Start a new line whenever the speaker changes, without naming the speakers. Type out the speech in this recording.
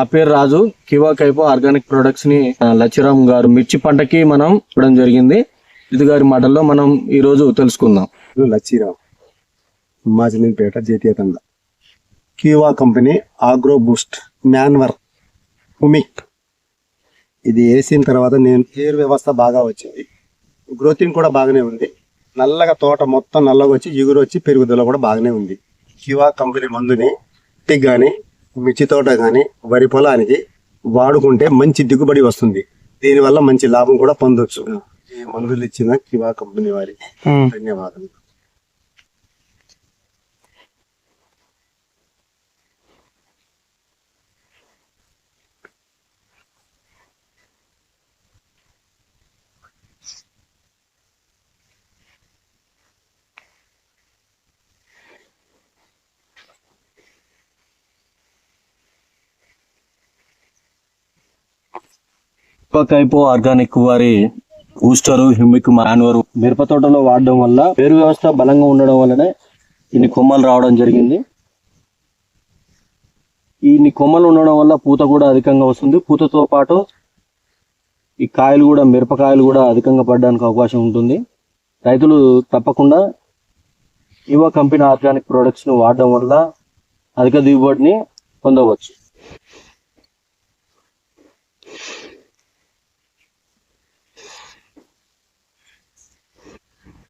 నా పేరు రాజు. కివా కైపో ఆర్గానిక్ ప్రొడక్ట్స్ని లచ్చిరామ్ గారు మిర్చి పంటకి మనం ఇవ్వడం జరిగింది. ఇది గారి మాటల్లో మనం ఈ రోజు తెలుసుకుందాం.
Lachhiram. Machinapeta Jethiyathanda Kiwa company agro boost manure humic. ఇది వేసిన తర్వాత నేను ఏర్ వ్యవస్థ బాగా వచ్చింది. గ్రోతింగ్ కూడా బాగానే ఉంది. నల్లగా తోట మొత్తం నల్లగా వచ్చి ఎగురు వచ్చి పెరుగుదల కూడా బాగానే ఉంది. కివా కంపెనీ మందుని టిక్ కానీ మిర్చి తోట కానీ వరి పొలానికి వాడుకుంటే మంచి దిగుబడి వస్తుంది. దీనివల్ల మంచి లాభం కూడా పొందొచ్చు. మందులు ఇచ్చిన కివా కంపెనీ వారికి ధన్యవాదాలు
కివా కైపో ఆర్గానిక్ వారి బూస్టర్ హ్యూమిక్ మాన్వర్ మిరప తోటలో వాడడం వల్ల పేరు వ్యవస్థ బలంగా ఉండడం వల్లనే ఇన్ని కొమ్మలు రావడం జరిగింది. ఇన్ని కొమ్మలు ఉండడం వల్ల పూత కూడా అధికంగా వస్తుంది. పూతతో పాటు ఈ కాయలు కూడా మిరపకాయలు కూడా అధికంగా పడడానికి అవకాశం ఉంటుంది. రైతులు తప్పకుండా యువ కంపెనీ ఆర్గానిక్ ప్రొడక్ట్స్ను వాడడం వల్ల అధిక దిగుబడిని పొందవచ్చు.